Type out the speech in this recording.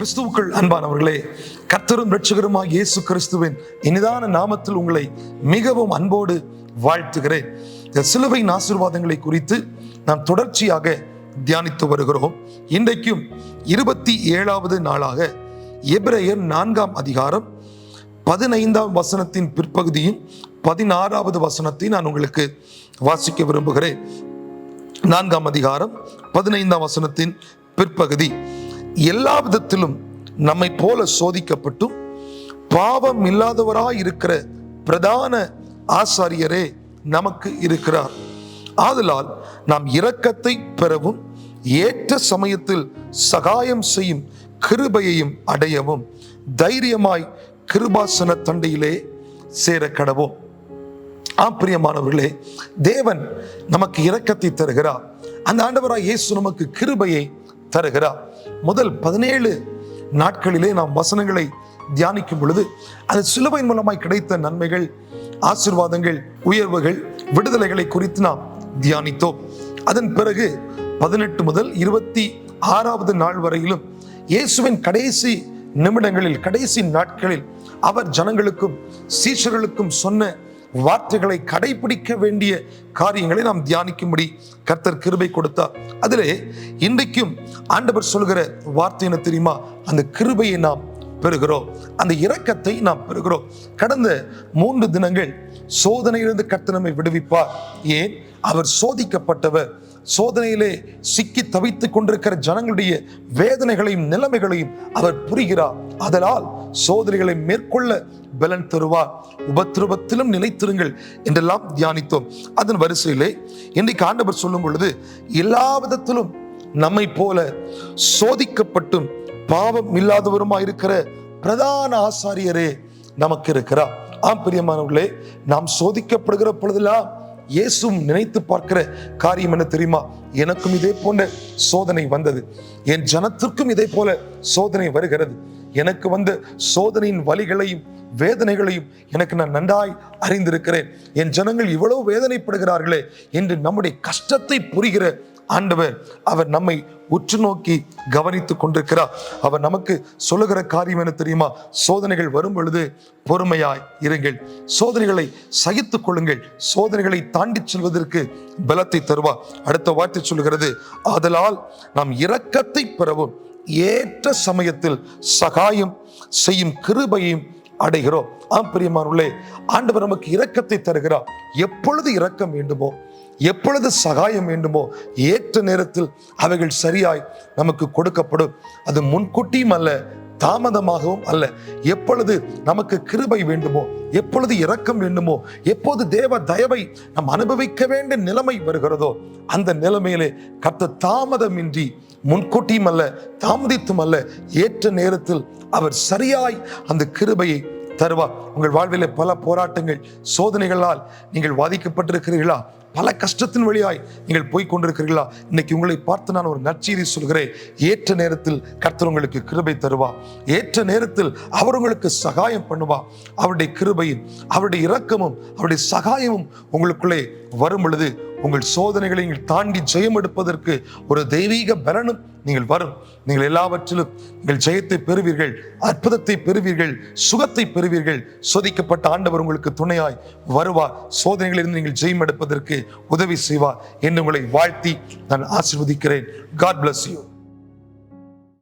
கிறிஸ்துவுக்குள் அன்பானவர்களே கர்த்தரும் ரட்சகருமாய் இயேசு கிறிஸ்துவின் இனிதான நாமத்தில் உங்களை மிகவும் அன்போடு வாழ்த்துகிறேன். இந்த சிலுவையின் ஆசீர்வாதங்களை குறித்து நாம் தொடர்ச்சியாக தியானித்து வருகிறோம். இன்றைக்கும் இருபத்தி ஏழாவது நாளாக எபிரேயர் நான்காம் அதிகாரம் பதினைந்தாம் வசனத்தின் பிற்பகுதியும் பதினாறாவது வசனத்தை நான் உங்களுக்கு வாசிக்க விரும்புகிறேன். நான்காம் அதிகாரம் பதினைந்தாம் வசனத்தின் பிற்பகுதி. எல்லா விதத்திலும் நம்மை போல சோதிக்கப்பட்டும் பாவம் இல்லாதவராய் இருக்கிற பிரதான ஆசாரியரே நமக்கு இருக்கிறார். ஆதலால் நாம் இரக்கத்தை பெறவும் ஏற்ற சமயத்தில் சகாயம் செய்யும் கிருபையையும் அடையவும் தைரியமாய் கிருபாசன தண்டையிலே சேர கடவோம் ஆம் பிரியமானவர்களே தேவன் நமக்கு இரக்கத்தை தருகிறார். அந்த ஆண்டவராய் இயேசு நமக்கு கிருபையை தருகிறார். முதல் பதினேழு நாட்களிலே நாம் வசனங்களை தியானிக்கும் பொழுது அது சிலுவையின் மூலமாய் கிடைத்த நன்மைகள் ஆசிர்வாதங்கள் உயர்வுகள் விடுதலைகளை குறித்து நாம் தியானித்தோம். அதன் பிறகு பதினெட்டு முதல் இருபத்தி ஆறாவது நாள் வரையிலும் இயேசுவின் கடைசி நிமிடங்களில் கடைசி நாட்களில் அவர் ஜனங்களுக்கும் சீஷர்களுக்கும் சொன்ன வார்த்தைகளை கடைபிடிக்க வேண்டிய காரியங்களை நாம் தியானிக்கும்படி கர்த்தர் கிருபை கொடுத்தார் அதிலே இன்றைக்கும் ஆண்டவர் சொல்கிற வார்த்தை என்ன தெரியுமா? அந்த கிருபையை நாம் பெறுகிறோம். அந்த இரக்கத்தை நாம் பெறுகிறோம். கடந்த மூன்று தினங்கள் சோதனையிலிருந்து கர்த்தர் நம்மை விடுவிப்பார். ஏன்? அவர் சோதிக்கப்பட்டவர். சோதனையிலே சிக்கி தவித்துக் கொண்டிருக்கிற ஜனங்களுடைய வேதனைகளையும் நிலைமைகளையும் அவர் புரிகிறார். அதனால் சோதனைகளை மேற்கொள்ள பலன் தருவார் உபத்திரவத்திலும் நிலைத்திருங்கள் என்றெல்லாம் தியானித்தோம். அதன் வரிசையிலே இன்றைக்கு ஆண்டவர் சொல்லும் பொழுது எல்லா விதத்திலும் நம்மை போல சோதிக்கப்பட்டும் பாவம் இல்லாதவருமா இருக்கிற பிரதான ஆசாரியரே நமக்கு இருக்கிறார். ஆம் பிரியமானவர்களே நாம் சோதிக்கப்படுகிற பொழுதெல்லாம் இயேசும் நினைத்து பார்க்கிற காரியம் என்ன தெரியுமா? எனக்கும் இதே போன்ற சோதனை வந்தது. என் ஜனத்திற்கும் இதே போல சோதனை வருகிறது. எனக்கு வந்த சோதனையின் வழிகளையும் வேதனைகளையும் எனக்கு நான் நன்றாய் அறிந்திருக்கிறேன். என் ஜனங்கள் இவ்வளவு வேதனைப்படுகிறார்களே என்று நம்முடைய கஷ்டத்தை புரிகிற ஆண்டவர் அவர் நம்மை உற்று நோக்கி கவனித்து கொண்டிருக்கிறார். அவர் நமக்கு சொல்லுகிற காரியம் என்ன தெரியுமா? சோதனைகள் வரும் பொழுது பொறுமையாய் இருங்கள். சோதனைகளை சகித்துக் கொள்ளுங்கள். சோதனைகளை தாண்டி செல்வதற்கு பலத்தை தருவார். அடுத்த வார்த்தை சொல்லுகிறது ஆதலால் நாம் இரக்கத்தை பெறவும் ஏற்ற சமயத்தில் சகாயம் செய்யும் கிருபையும் அடைகிறோம். ஆம் பிரியமானுள்ளே ஆண்டவர் நமக்கு இரக்கத்தை தருகிறார். எப்பொழுது இரக்கம் வேண்டுமோ எப்பொழுது சகாயம் வேண்டுமோ ஏற்ற நேரத்தில் அவைகள் சரியாய் நமக்கு கொடுக்கப்படும். அது முன்கூட்டியும் அல்ல தாமதமாகவும் அல்ல. எப்பொழுது நமக்கு கிருபை வேண்டுமோ எப்பொழுது இரக்கம் வேண்டுமோ எப்போது தேவ தயவை நாம் அனுபவிக்க வேண்டிய நிலைமை வருகிறதோ அந்த நிலைமையிலே கத்த தாமதமின்றி முன்கூட்டியும் அல்ல தாமதித்தும் அல்ல ஏற்ற நேரத்தில் அவர் சரியாய் அந்த கிருபையை தருவார். உங்கள் வாழ்வில் பல போராட்டங்கள் சோதனைகளால் நீங்கள் பாதிக்கப்பட்டிருக்கிறீர்களா பல கஷ்டத்தின் வழியாய் நீங்கள் போய் கொண்டிருக்கிறீர்களா இன்னைக்கு உங்களை பார்த்து நான் ஒரு நற்செய்தி சொல்கிறேன். ஏற்ற நேரத்தில் கர்த்தர் உங்களுக்கு கிருபை தருவா. ஏற்ற நேரத்தில் அவர் உங்களுக்கு சகாயம் பண்ணுவா. அவருடைய கிருபையும் அவருடைய இரக்கமும் அவருடைய சகாயமும் உங்களுக்குள்ளே வரும் பொழுது உங்கள் சோதனைகளை நீங்கள் தாண்டி ஜெயம் எடுப்பதற்கு ஒரு தெய்வீக பலனும் நீங்கள் வரும். நீங்கள் எல்லாவற்றிலும் நீங்கள் ஜெயத்தை பெறுவீர்கள் அற்புதத்தை பெறுவீர்கள் சுகத்தை பெறுவீர்கள். சோதிக்கப்பட்ட ஆண்டவர் உங்களுக்கு துணையாய் வருவார். சோதனைகளிலிருந்து நீங்கள் ஜெயம் எடுப்பதற்கு உதவி செய்வார். என்று உங்களை வாழ்த்தி நான் ஆசிர்வதிக்கிறேன். God bless you